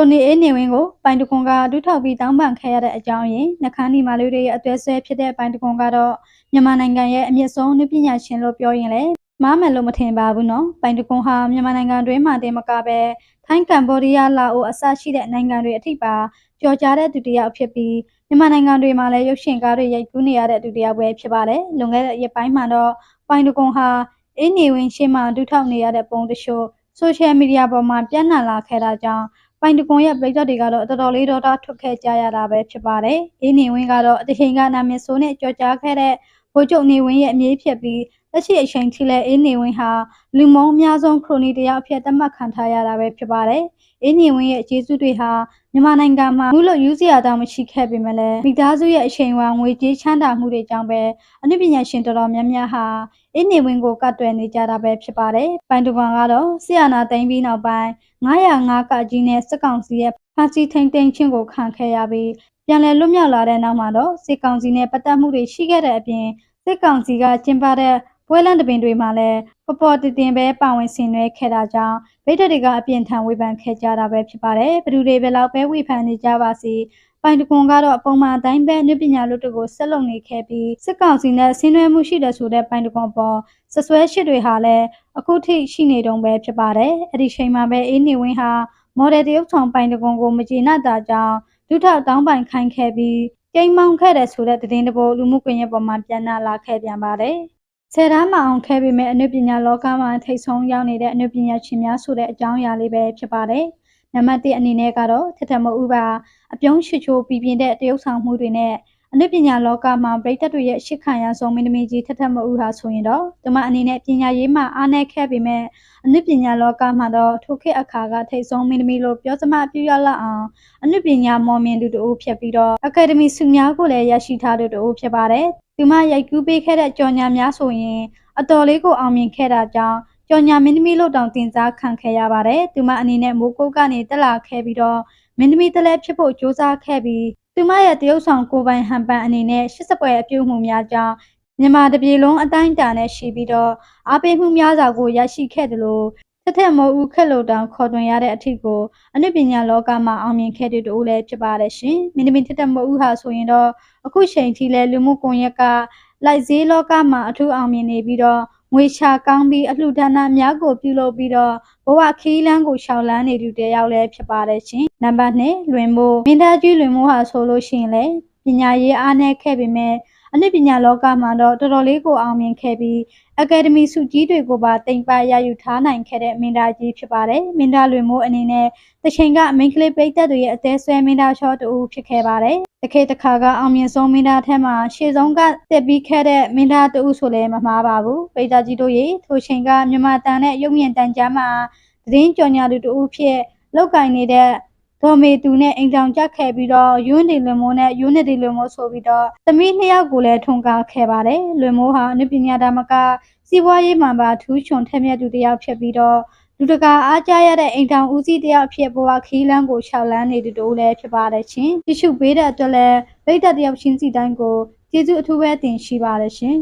ရိုနီအေးနေဝင်းကိုပိုင်တကွန်ကဒုထောက်ပြီးတောင်းပန်ခဲ့ရတဲ့အကြောင်းရင်းနှခမ်းဒီမာလူတွေရဲ့အသွဲဆွဲဖြစ်တဲ့ပိုင်တကွန်ကတော့မြန်မာနိုင်ငံရဲ့အမြင့်ဆုံးနုပညာရှင်လို့ပြောရင်လည်းမားမယ်လို့မထင်ပါဘူးနော်ပိုင်တကွန်ဟာမြန်မာနိုင်ငံတွင်းမှာတင်မကပဲထိုင်းကမ်ဘောဒီးယားလာအိုအစရှိတဲ့နိုင်ငံတွေအထိပါကြော်ကြားတဲ့သူတစ်ယောက်ဖြစ်ပြီးမြန်မာနိုင်ငံတွေမှာလည်းရုပ်ရှင်ကားတွေရိုက်ကူးနေရတဲ့သူတစ်ယောက်ပဲဖြစ်ပါတယ်လွန်ခဲ့တဲ့ရက်ပိုင်းမှာတော့ပိုင်တကွန်ဟာအင်းနေဝင်းရှင်းမှဒုထောက်နေရတဲ့ပုံတချို့ဆိုရှယ်မီဒီယာပေါ်မှာပြန့်နှံ့လာခဲ့တာကြောင့် ပိုင်တကွန်ရဲ့ပြည်သက်တွေကတော့တော်တော်လေးတော့တာထွက်ခဲ့ကြရတာပဲဖြစ်ပါတယ်။အင်းနေဝင်းကတော့အတချိန်ကနာမည်ဆိုးနဲ့ကြော်ကြားခဲ့တဲ့ဗိုလ်ချုပ်နေဝင်းရဲ့အမည်ဖြစ်ပြီးလက်ရှိအချိန်ထိလည်းအင်းနေဝင်းဟာလူမုံအများဆုံးခရိုနီတယောက်အဖြစ်သတ်မှတ်ခံထားရတာပဲဖြစ်ပါတယ်။အင်းနေဝင်းရဲ့အခြေစုတွေဟာမြန်မာနိုင်ငံမှာမှုလို့ယူစရာတောင်မရှိခဲ့ပေမဲ့လည်းမိသားစုရဲ့အချိန်ဝါငွေကြေးချမ်းသာမှုတွေကြောင့်ပဲအနုပညာရှင်တော်တော်များများဟာ အင်းနေဝင်းကိုကတ်တွယ်နေကြတာပဲဖြစ်ပါတယ်။ပိုင်တကွန်ကတော့ဆီယနာသိမ်းပြီးနောက်ပိုင်း905ကကြီးနဲ့စက်ကောင်စီရဲ့ဖမ်းဆီးထိန်းသိမ်းခြင်းကိုခံခဲ့ရပြီးပြန်လည်လွတ်မြောက်လာတဲ့နောက်မှာတော့စစ်ကောင်စီနဲ့ပတ်သက်မှုတွေရှိခဲ့တဲ့အပြင်စစ်ကောင်စီကကျင်းပတဲ့ ပွဲလန့်တပင်တွေမှာလည်းပေါ်ပေါ်တင်တင်ပဲပါဝင်ဆင်နွှဲခဲ့တာကြောင့်ဗိဒ္ဓတွေကအပြင်းထန်ဝေဖန်ခဲ့ကြတာပဲဖြစ်ပါတယ်ဘယ်သူတွေပဲလောက်ပဲဝေဖန်နေကြပါစီပိုင်တကွန်ကတော့အပုံမှန်အတိုင်းပဲအနုပညာလို့တကိုဆက်လုပ်နေခဲ့ပြီးစစ်ကောင်စီနဲ့ဆင်းနွှဲမှုရှိတဲ့ဆိုတဲ့ပိုင်တကွန်ပေါ်ဆဆွဲရှစ်တွေဟာလည်းအခုထိရှိနေတုန်းပဲဖြစ်ပါတယ်အဲ့ဒီချိန်မှာပဲအေးနေဝင်းဟာမော်ဒယ်တရုပ်ဆောင်ပိုင်တကွန်ကိုမကျေနပ်တာကြောင့်ဒုထောက်တောင်းပိုင်ခိုင်းခဲ့ပြီးကိန်းမောင်းခဲ့တဲ့ဆိုတဲ့သတင်းတပုတ်လူမှုကွန်ရက်ပေါ်မှာပြန်လာလာခဲ့ပြန်ပါတယ် ဆယ်တန်းမအောင်ခဲ့ပေမဲ့အနုပညာလောကမှာထိတ်ဆုံးရောက်နေတဲ့အနုပညာရှင်များဆိုတဲ့အကြောင်းအရာလေးပဲဖြစ်ပါတယ်။နံပါတ်1အနေနဲ့ကတော့ထထမဦးပါအပြုံးချွချိုးပြည်ပြင်းတဲ့တရုပ်ဆောင်မှုတွေနဲ့အနုပညာလောကမှာပြည်သက်တွေရဲ့ရှစ်ခံရဆုံးမင်းသမီးကြီးထထမဦးဟာဆိုရင်တော့သူမအနေနဲ့ပညာရေးမှာအားနည်းခဲ့ပေမဲ့အနုပညာလောကမှာတော့ထိုခေတ်အခါကထိတ်ဆုံးမင်းသမီးလို့ပြောစမပြရလောက်အောင်အနုပညာမော်မင်သူတို့ဖြစ်ပြီးတော့အကယ်ဒမီဆုများကိုလည်းရရှိထားသူတို့ဖြစ်ပါတယ်။ သူမရိုက်ကူးပေးခဲ့တဲ့ကြော်ညာများဆိုရင်အတော်လေးကိုအောင်မြင်ခဲ့တာကြောင့်ကြော်ညာမင်းသမီးလို့တောင်တင်စားခံခဲ့ရပါတယ်။သူမအနေနဲ့မိုးကုတ်ကနေတက်လာခဲ့ပြီးတော့မင်းသမီးတလဲဖြစ်ဖို့စ조사ခဲ့ပြီးသူမရဲ့တရုတ်ဆောင်ကိုပိုင်ဟန်ပန်အနေနဲ့80ပွဲအပြုမှုများကြောင့်မြန်မာတပြည်လုံးအတိုင်းအတာနဲ့ရှိပြီးတော့အားပေးမှုများစွာကိုရရှိခဲ့တယ်လို့တစ် ထက်မိုးဦးခက်လို့တောင်ခေါ်တွင်ရတဲ့အထက်ကိုအနုပညာလောကမှာအောင်မြင်ခဲ့တဲ့တူလည်းဖြစ်ပါတယ်ရှင်။မင်းသမီးတစ်ထက်မိုးဦးဟာဆိုရင်တော့အခုချိန်ထိလည်းလူမှုကွန်ရက်ကလိုက်ဈေးလောကမှာအထူးအောင်မြင်နေပြီးတော့ငွေချကောင်းပြီးအလှူဒါနများကိုပြုလုပ်ပြီးတော့ဘဝခီးလန်းကိုရှောင်လန်းနေသူတယောက်လည်းဖြစ်ပါတယ်ရှင်။နံပါတ်2လွင်မိုးမင်းသားကြီးလွင်မိုးဟာဆိုလို့ရှိရင်လည်းပညာရေးအားနည်းခဲ့ပေမဲ့ အနုပညာလောကမှာတော့တော်တော်လေးကိုအောင်မြင်ခဲ့ပြီးအကယ်ဒမီဆုကြီးတွေကိုပါတင်ပရယူထားနိုင်ခဲ့တဲ့မင်းသားကြီးဖြစ်ပါတယ်။မင်းသားလွင်မိုးအနေနဲ့တချိန်ကအမင်းကလေးပိတ်သက်တွေရဲ့အသေးဆွဲမင်းသားချောတူဖြစ်ခဲ့ပါတယ်။တခေတ်တစ်ခါကအောင်မြင်ဆုံးမင်းသားထက်မှာရှေ့ဆုံးကတက်ပြီးခဲ့တဲ့မင်းသားတူဆိုလည်းမမှားပါဘူး။ပိတ်သက်ကြီးတို့ရေထိုချိန်ကမြန်မာတန်နဲ့ရုပ်မြင်တန်ကြားမှာသတင်းကြော်ညာသူတူဖြစ်လောက်ကင်နေတဲ့ ဒေါ်မေသူနဲ့အိမ်ဆောင်ကြခဲ့ပြီးတော့ယွန်းဒီလွန်မိုးနဲ့ယူနစ်ဒီလွန်မိုးဆိုပြီးတော့သမီးနှစ်ယောက်ကိုလည်းထွန်ကားခဲ့ပါတယ်လွန်မိုးဟာအနုပညာဒါမကစီးပွားရေးမှာပါထူးချွန်ထက်မြက်သူတစ်ယောက်ဖြစ်ပြီးတော့လူတကာအားကြရတဲ့အိမ်တောင်ဦးစီးတယောက်ဖြစ်ဘဝခီးလန်းကိုရှောက်လန်းနေသူတို့လည်းဖြစ်ပါတယ်ရှင်တ िश ုပေးတဲ့အတွက်လည်းဗိဒ္ဓတယောက်ချင်းစီတိုင်းကိုကျေးဇူးအထူးပဲတင်ရှိပါတယ်ရှင်